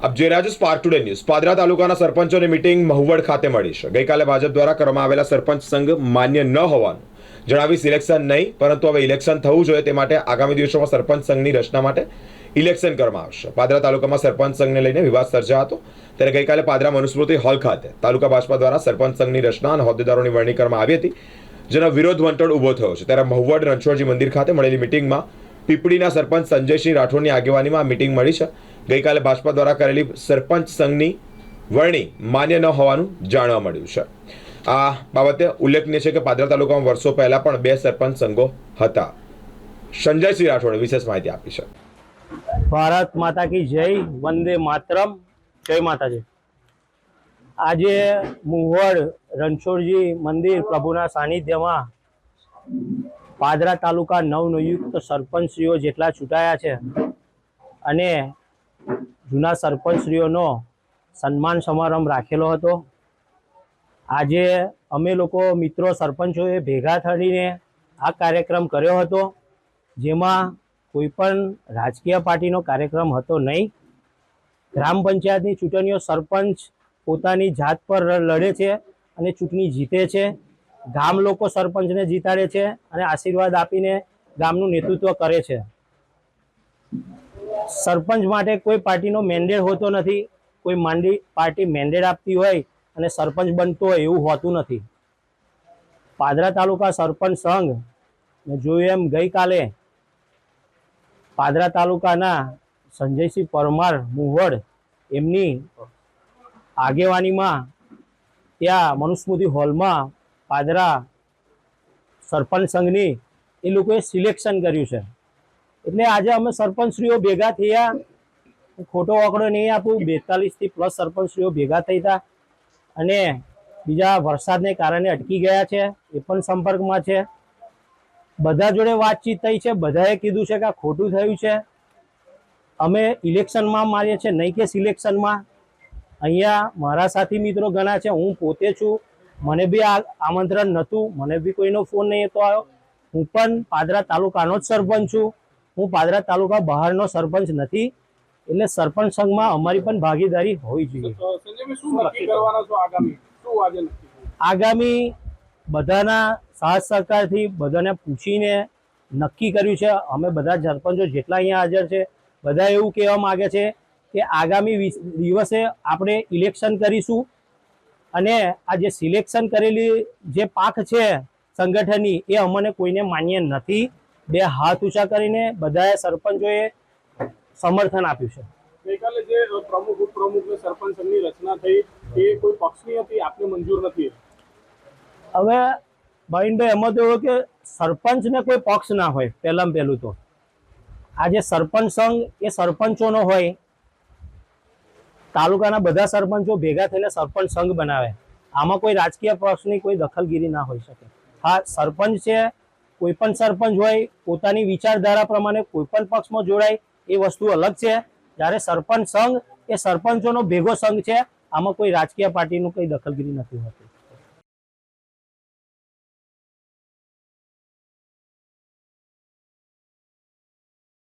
આપ જે છો સ્પાર્ક ટુડે ન્યૂઝ પાદરા તાલુકાના સરપંચોની મિટિંગ મહુવડ ખાતે મળી છે. ગઈકાલે ભાજપ દ્વારા કરવામાં આવેલા સરપંચ સંઘ માન્ય ન હોવાનું જણાવી સિલેક્શન નહીં, પરંતુ હવે ઇલેક્શન થવું જોઈએ તે માટે આગામી દિવસોમાં સરપંચ સંઘની રચના માટે ઇલેક્શન કરવામાં આવશે. પાદરા તાલુકામાં સરપંચ સંઘને લઈને વિવાદ સર્જા હતો. ત્યારે ગઈકાલે પાદરા મનુસ્મૃતિ હોલ ખાતે તાલુકા ભાજપા દ્વારા સરપંચ સંઘની રચના અને હોદ્દેદારોની વરણી કરવામાં આવી હતી, જેનો વિરોધ વંટોળ ઊભો થયો છે. ત્યારે મહુવડ રણછોડજી મંદિર ખાતે મળેલી મિટિંગમાં પીપળીના સરપંચ સંજયસિંહ રાઠોડની આગેવાનીમાં મિટિંગ મળી છે. ગઈકાલે ભાજપા દ્વારા કરેલી સરપંચ સંઘની વરણી માન્ય ન હોવાનું જાણવા મળ્યું છે. આ બાબતે ઉલ્લેખનીય છે કે પાદરા તાલુકામાં વર્ષો પહેલા પણ બે સરપંચ સંઘો હતા. સંજયસિંહ રાઠોડે વિશેષ માહિતી આપી છે. ભારત માતા કી જય, વંદે માતરમ. જય માતાજી. આજે મુહવડ રણછોડજી મંદિર પ્રભુના સાનિધ્યમાં પાદરા તાલુકા નવનિયુક્ત સરપંચશ્રીઓ જેટલા ચૂંટાયા છે અને જૂના સરપંચશ્રીઓનો સન્માન સમારંભ રાખેલો હતો. આજે અમે લોકો મિત્રો સરપંચોએ ભેગા થઈને આ કાર્યક્રમ કર્યો હતો, જેમાં કોઈ પણ રાજકીય પાર્ટીનો કાર્યક્રમ હતો નહીં. ગ્રામ પંચાયતની ચૂંટણીઓ સરપંચ પોતાની જાત પર લડે છે અને ચૂંટણી જીતે છે. ગામ લોકો સરપંચને જીતાડે છે અને આશીર્વાદ આપીને ગામનું નેતૃત્વ કરે છે. સરપંચ માટે કોઈ પાર્ટીનો મેન્ડેટ હોતો નથી, કોઈ માંડી પાર્ટી મેન્ડેટ આપતી હોય અને સરપંચ બનતો હોય એવું હોતું નથી. પાદરા તાલુકા સરપંચ સંઘ જોયું એમ ગઈકાલે પાદરા તાલુકાના સંજયસિંહ પરમાર મુવડ એમની આગેવાનીમાં ત્યાં મનુસ્મૃતિ હોલમાં પાદરા સરપંચ સંઘની એ લોકોએ સિલેક્શન કર્યું છે. એટલે આજે અમે સરપંચશ્રીઓ ભેગા થયા. ખોટો આંકડો નહીં આપું, બેતાલીસથી પ્લસ સરપંચશ્રીઓ ભેગા થઈ હતા અને બીજા વરસાદને કારણે અટકી ગયા છે, એ પણ સંપર્કમાં છે. બધા જોડે વાતચીત થઈ છે, બધાએ કીધું છે કે આ ખોટું થયું છે. અમે ઇલેક્શનમાં મારીએ છીએ, નહીં કે સિલેક્શનમાં અહીંયા મારા સાથી મિત્રો ઘણા છે, હું પોતે છું. મને બી આ આમંત્રણ નહોતું. મને બી કોઈનો ફોન નહીં હતો આવ્યો. હું પણ પાદરા તાલુકાનો જ સરપંચ છું. હું પાદરા તાલુકા બહારનો સરપંચ નથી. એટલે સરપંચ સંઘમાં અમારી પણ ભાગીદારી હોવી જોઈએ. તો? આગામી? બધાના સાથ સહકારથી બધાને પૂછીને નક્કી કર્યું છે. અમે બધા સરપંચો જેટલા અહીંયા હાજર છે બધા એવું કહેવા માગે છે કે આગામી દિવસે આપણે ઇલેક્શન કરીશું. અને આ જે સિલેક્શન કરેલી જે પાક છે સંગઠનની એ અમને કોઈને માન્ય નથી. બે હાથ ઊંચા કરીને બધાએ સરપંચોએ સમર્થન આપ્યું છે. ગઈકાલે જે પ્રમુખ ઉપપ્રમુખ ને સરપંચ સંઘની રચના થઈ એ કોઈ પક્ષની હતી? આપને મંજૂર નથી? હવે ભાવિનભાઈ એમાં તો એવું કે સરપંચને કોઈ પક્ષ ના હોય પહેલામાં પહેલું તો. આ જે સરપંચ સંઘ એ સરપંચોનો હોય તાલુકાના બધા સરપંચો ભેગા થઈને સરપંચ સંઘ બનાવે. આમાં કોઈ રાજકીય પક્ષની કોઈ દખલગીરી ના હોઈ શકે. હા, સરપંચ છે, કોઈ પણ સરપંચ હોય, પોતાની વિચારધારા પ્રમાણે કોઈ પણ પક્ષમાં જોડાય, એ વસ્તુ અલગ છે. જ્યારે સરપંચ સંઘ એ સરપંચોનો ભેગો સંઘ છે, આમાં કોઈ રાજકીય પાર્ટીનું કોઈ દખલગીરી નથી હોતી.